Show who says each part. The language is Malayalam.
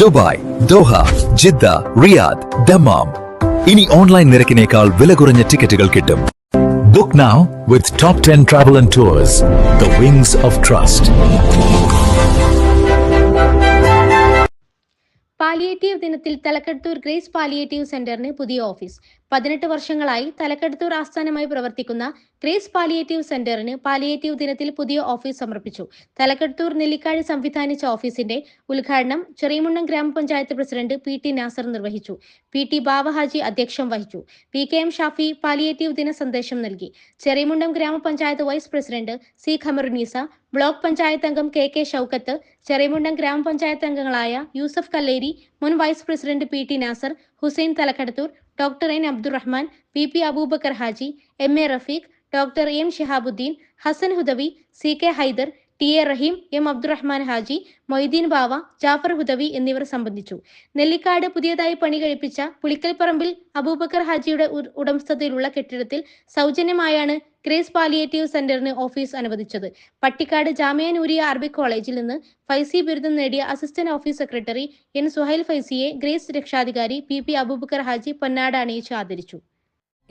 Speaker 1: Dubai Doha Jeddah Riyadh Dammam. ഇനി ഓൺലൈൻ നിരക്കിനേക്കാൾ വില കുറഞ്ഞ ടിക്കറ്റുകൾ കിട്ടും. Book now with top ten travel and tours the wings of trust
Speaker 2: palliative ദിനത്തിൽ തലക്കെടുത്തൂർ ഗ്രേസ് പാലിയേറ്റീവ് സെന്ററിന് പുതിയ ഓഫീസ്. പതിനെട്ട് വർഷങ്ങളായി തലക്കെടുത്തൂർ ആസ്ഥാനമായി പ്രവർത്തിക്കുന്ന ഗ്രേസ് പാലിയേറ്റീവ് സെന്ററിന് പാലിയേറ്റീവ് ദിനത്തിൽ പുതിയ ഓഫീസ് സമർപ്പിച്ചു. തലക്കെടുത്തൂർ നെല്ലിക്കാട് സംവിധാനിച്ച ഓഫീസിന്റെ ഉദ്ഘാടനം ചെറിയമുണ്ണം ഗ്രാമപഞ്ചായത്ത് പ്രസിഡന്റ് പി ടി നാസർ നിർവഹിച്ചു. പി ടി ബാവഹാജി അധ്യക്ഷം വഹിച്ചു. P K M Shafi palliative ദിന സന്ദേശം നൽകി. ചെറിയമുണ്ടം ഗ്രാമപഞ്ചായത്ത് vice president C Khamarunnisa block panchayat അംഗം കെ കെ ഷൌക്കത്ത് ചെറിയമുണ്ടം ഗ്രാമപഞ്ചായത്ത് അംഗങ്ങളായ യൂസഫ് കല്ലേരി മുൻ vice president P T Nasar Hussain Thalakkadathur doctor N Abdurahman P P Aboobacker Haji M A Rafeeq doctor M Shihabuddin Hasan Hudawi C K Haider T A Raheem M Abdurahman Haji Moideen Bava Jafar Hudawi എന്നിവർ സംബന്ധിച്ചു. നെല്ലിക്കാട് പുതിയതായി പണി കഴിപ്പിച്ച പുളിക്കൽപ്പറമ്പിൽ അബൂബക്കർ ഹാജിയുടെ ഉടമസ്ഥതയിലുള്ള കെട്ടിടത്തിൽ സൗജന്യമായാണ് ഗ്രേസ് പാലിയേറ്റീവ് സെന്ററിന് ഓഫീസ് അനുവദിച്ചത്. പട്ടിക്കാട് ജാമിയ നൂരിയ അറബിക് കോളേജിൽ നിന്ന് ഫൈസി ബിരുദം നേടിയ assistant office secretary N Suhail ഫൈസിയെ Grace രക്ഷാധികാരി പി പി അബൂബക്കർ ഹാജി പൊന്നാട അണിയിച്ച് ആദരിച്ചു.